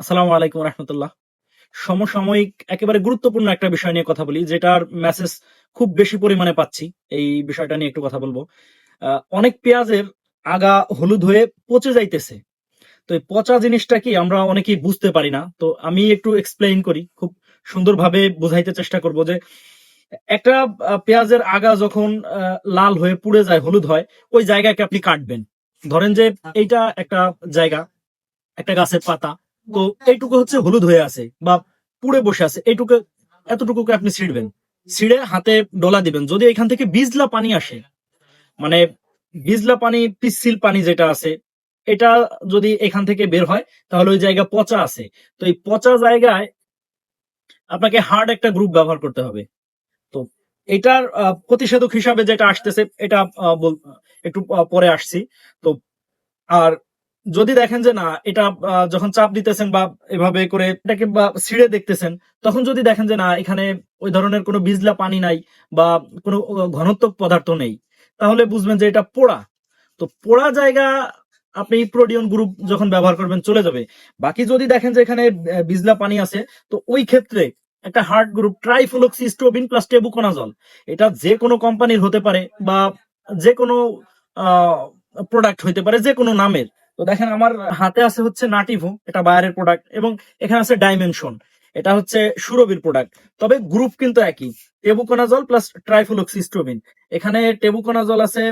আসসালামু আলাইকুম রহমতুল্লাহ। সমসাময়িক একেবারে গুরুত্বপূর্ণ একটা বিষয় নিয়ে কথা বলি যেটার মেসেজ খুব বেশি পরিমাণে পাচ্ছি। এই বিষয়টা নিয়ে একটু কথা বলব। অনেক পেঁয়াজের আগা হলুদ হয়ে পচে যাইতেছে। তো এই পচা জিনিসটা কি আমরা অনেকেই বুঝতে পারি না। তো আমি একটু এক্সপ্লেইন করি খুব সুন্দরভাবে বোঝাইতে চেষ্টা করব যে একটা পেঁয়াজের আগা যখন আহ, লাল হয়ে পুড়ে যায় হলুদ হয় ওই জায়গাকে আপনি কাটবেন। ধরেন যে এইটা একটা জায়গা একটা গাছের পাতা। তো এইটুকু হচ্ছে হলুদ হয়ে আছে বা পুড়ে বসে আছে। এইটুকু, এতটুকুকে আপনি ছিঁড়বেন। ছিঁড়ে হাতে ডলা দিবেন। যদি এখান থেকে বিজলা পানি আসে মানে বিজলা পানি, পিচ্ছিল পানি যেটা আছে, এটা যদি এখান থেকে বের হয়, তাহলে ওই জায়গা পচা আছে। তো এই পচা জায়গায় আপনাকে হার্ড একটা গ্রুপ ব্যবহার করতে হবে। তো এটার প্রতিষেধক হিসাবে যেটা আসতেছে, এটা একটু পরে আসছি। তো, আর যদি দেখেন যে না এটা যখন চাপ দিতেছেন বা এভাবে করে এটাকে বা ছিঁড়ে দেখতেছেন তখন যদি দেখেন যে না এখানে ওই ধরনের কোনো বিজলা পানি নাই বা কোনো আহ, ঘনত্বক পদার্থ নেই তাহলে বুঝবেন যে এটা পোড়া। তো পোড়া জায়গা আপনি প্রোডিয়ন গ্রুপ যখন ব্যবহার করবেন চলে যাবে। বাকি যদি দেখেন যে এখানে বিজলা পানি আছে তো ওই ক্ষেত্রে একটা hard group trifloxystrobin plus tebuconazole এটা যে কোনো কোম্পানির হতে পারে বা যে কোনো প্রোডাক্ট হইতে পারে যে কোনো নামের। তো দেখেন আমার হাতে আছে হচ্ছে নাটিভো, এটা বায়ারের প্রোডাক্ট এবং এখানে আছে ডাইমেনশন এটা হচ্ছে সুরবির প্রোডাক্ট তবে গ্রুপ কিন্তু একই টেবুকোনাজল প্লাস ট্রাইফ্লোক্সিস্টোবিন এখানে টেবুকোনাজল আছে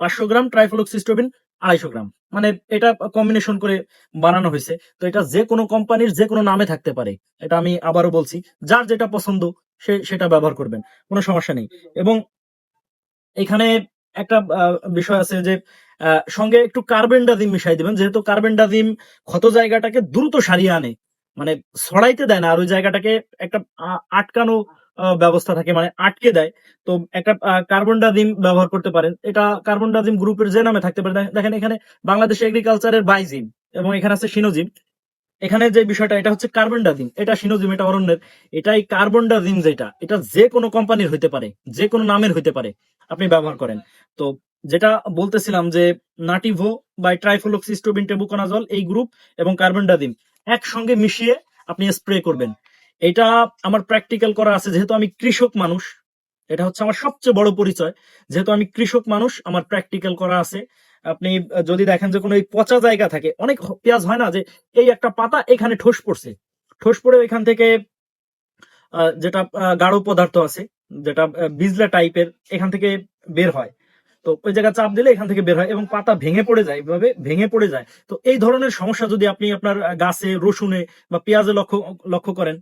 পাঁচশো গ্রাম ট্রাইফ্লোক্সিস্টোবিন আড়াইশো গ্রাম মানে এটা কম্বিনেশন করে বানানো হয়েছে, তো এটা যে কোনো কোম্পানির যে কোনো নামে থাকতে পারে, এটা আমি আবারও বলছি, যার যেটা পছন্দ সে, সেটা ব্যবহার করবেন, কোনো সমস্যা নেই, এবং এখানে একটা বিষয় আছে যে সঙ্গে একটু কার্বেন্ডাজিম মিশাই দিবেন। যেহেতু কার্বেন্ডাজিম ক্ষত জায়গাটাকে দ্রুত সারিয়ে আনে মানে ছড়াইতে দেয় না, আর ওই জায়গাটাকে একটা আটকানো ব্যবস্থা থাকে মানে আটকে দেয়। তো একটা কার্বন কার্বনডাজিম ব্যবহার করতে পারেন। এটা কার্বন কার্বনডাজিম গ্রুপের যে নামে থাকতে পারে। দেখেন এখানে বাংলাদেশ এগ্রিকালচারের বাইজিম এবং এখানে আছে সিনোজিম। এখানে যে বিষয়টা, এটা হচ্ছে কার্বনডাজিম এটা সিনোজিম এটা অরণ্যের, এটাই কার্বনডাজিম যেটা, এটা যে কোনো কোম্পানির হইতে পারে, যে কোনো নামের হইতে পারে, আপনি ব্যবহার করেন। তো যেটা বলতেছিলাম যে নাটিভো বা ট্রাইফ্লোক্সিস্টোবিন টেবুকোনাজল, এই গ্রুপ এবং কার্বন ডাজিম একসঙ্গে মিশিয়ে আপনি স্প্রে করবেন। এটা আমার প্র্যাকটিক্যাল করা আছে, যেহেতু আমি কৃষক মানুষ, এটা হচ্ছে আমার সবচেয়ে বড় পরিচয়, যেহেতু আমি কৃষক মানুষ, আমার প্র্যাকটিক্যাল করা আছে। আপনি যদি দেখেন যে কোনো এই পচা জায়গা থাকে, অনেক পেঁয়াজ হয় না যে এই একটা পাতা এখানে ঠোস পড়ছে। ঠোস পড়ে এখান থেকে যেটা গাঢ় পদার্থ আছে, যেটা বিজলা টাইপের এখান থেকে বের হয়। তো ওই জায়গা চাপ দিলে এখান থেকে বের হয় এবং পাতা ভেঙে পড়ে যায়, এভাবে ভেঙে পড়ে যায়। তো এই ধরনের সমস্যা যদি আপনি আপনার গাছে, রসুনে বা পেঁয়াজে লক্ষ্য লক্ষ্য করেন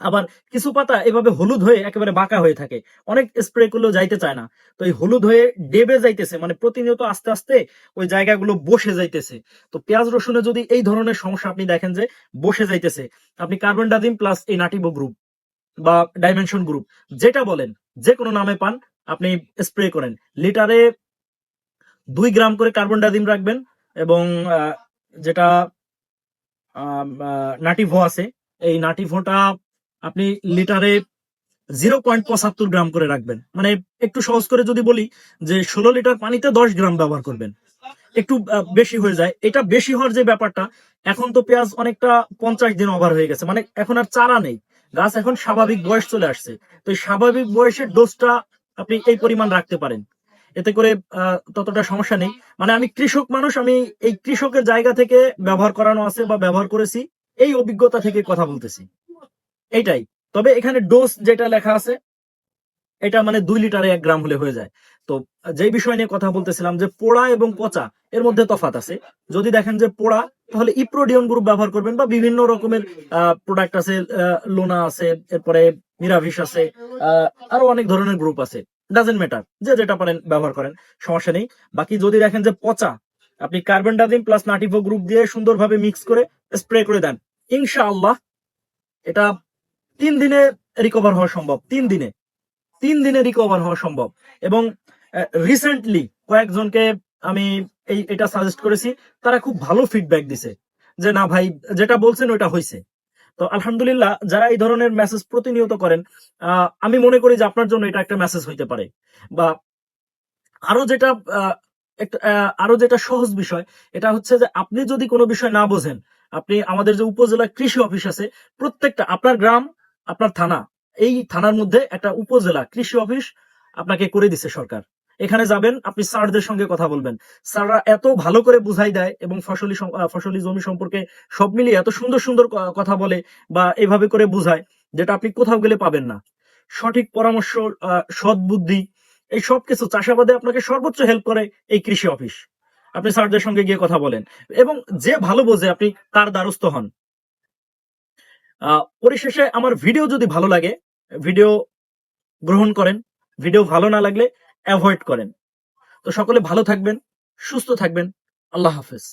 আবার কিছু পাতা এভাবে হলুদ হয়ে একেবারে বাঁকা হয়ে থাকে। অনেক স্প্রে করলেও যাইতে চায় না। তো এই হলুদ হয়ে ডেবে যাইতেছে মানে প্রতিনিয়ত আস্তে আস্তে ওই জায়গাগুলো বসে যাইতেছে। তো পেঁয়াজ রসুনে যদি এই ধরনের সমস্যা আপনি দেখেন যে বসে যাইতেছে, আপনি কার্বন ডাজিম প্লাস এই নাটিবো গ্রুপ বা ডাইমেনশন গ্রুপ যেটা বলেন যে কোনো নামে পান, আপনি স্প্রে করেন। লিটারে দুই গ্রাম করে কার্বন ডাজিম রাখবেন এবং যেটা নাটিভো আছে, এই নাটিভোটা আপনি লিটারে জিরো পয়েন্ট পঁচাত্তর গ্রাম করে রাখবেন। মানে একটু সহজ করে যদি বলি যে ষোলো লিটার পানিতে দশ গ্রাম ব্যবহার করবেন। একটু বেশি হয়ে যায়। এটা বেশি হওয়ার যে ব্যাপারটা, এখন তো পেঁয়াজ অনেকটা পঞ্চাশ দিন ওভার হয়ে গেছে। মানে এখন আর চারা নেই। গাছ এখন স্বাভাবিক বয়স চলে আসছে। তো স্বাভাবিক বয়সের ডোজটা আপনি এই পরিমাণ রাখতে পারেন। এতে করে ততটা সমস্যা নেই। মানে আমি কৃষক মানুষ, আমি এই কৃষকের জায়গা থেকে ব্যবহার করানো আছে বা ব্যবহার করেছি, এই অভিজ্ঞতা থেকে কথা বলতেছি। এইটাই তবে এখানে ডোজ যেটা লেখা আছে, এটা মানে দুই লিটারে এক গ্রাম হলে হয়ে যায়। তো যে বিষয় নিয়ে কথা বলতেছিলাম যে পোড়া এবং পচা, এর মধ্যে তফাত আছে। যদি দেখেন যে পোড়া, তাহলে ইপ্রোডিয়ন গ্রুপ ব্যবহার করবেন বা বিভিন্ন রকমের প্রোডাক্ট আছে লোনা আছে, এরপরে মিরাভিস আছে আরও অনেক ধরনের গ্রুপ আছে। ডাজেন্ট ম্যাটার যে যেটা পারেন ব্যবহার করেন, সমস্যা নেই। বাকি যদি দেখেন যে পচা, আপনি carbendazim plus Nativo group দিয়ে সুন্দরভাবে মিক্স করে স্প্রে করে দেন, ইনশাআল্লাহ এটা তিন দিনে রিকভার হওয়া সম্ভব, তিন দিনে। তিন দিনে রিকভার হওয়া সম্ভব। এবং রিসেন্টলি কয়েকজনকে আমি এই, এটা সাজেস্ট করেছি, তারা খুব ভালো ফিডব্যাক দিছে, যে না ভাই, যেটা বলছেন ওটা হয়েছে তো আলহামদুলিল্লাহ, যারা এই ধরনের মেসেজ প্রতিনিয়ত করেন আমি মনে করি যে আপনার জন্য এটা একটা মেসেজ হইতে পারে। বা আরও যেটা আরও যেটা সহজ বিষয়, এটা হচ্ছে যে আপনি যদি কোনো বিষয় না বোঝেন, আপনি আমাদের যে উপজেলা কৃষি অফিস আছে, প্রত্যেকটা আপনার গ্রাম আপনার থানা এই থানার মধ্যে একটা উপজেলা কৃষি অফিস আপনাকে করে দিছে সরকার। এখানে যাবেন আপনি স্যারদের সঙ্গে কথা বলবেন। স্যাররা এত ভালো করে বুঝাই দেয় এবং ফসলি ফসলি জমি সম্পর্কে সব মিলিয়ে এত সুন্দর সুন্দর কথা বলে বা এভাবে করে বুঝায় যেটা আপনি কোথাও গেলে পাবেন না। সঠিক পরামর্শ আহ, সৎ বুদ্ধি এই সব কিছু চাষাবাদে আপনাকে সর্বোচ্চ হেল্প করে এই কৃষি অফিস। আপনি স্যারদের সঙ্গে গিয়ে কথা বলেন এবং যে ভালো বোঝে আপনি তার দ্বারস্থ হন। পরিশেষে আমার ভিডিও যদি ভালো লাগে ভিডিও গ্রহণ করেন ভিডিও ভালো না লাগলে অ্যাভয়েড করেন। তো সকলে ভালো থাকবেন, সুস্থ থাকবেন, আল্লাহ হাফেজ।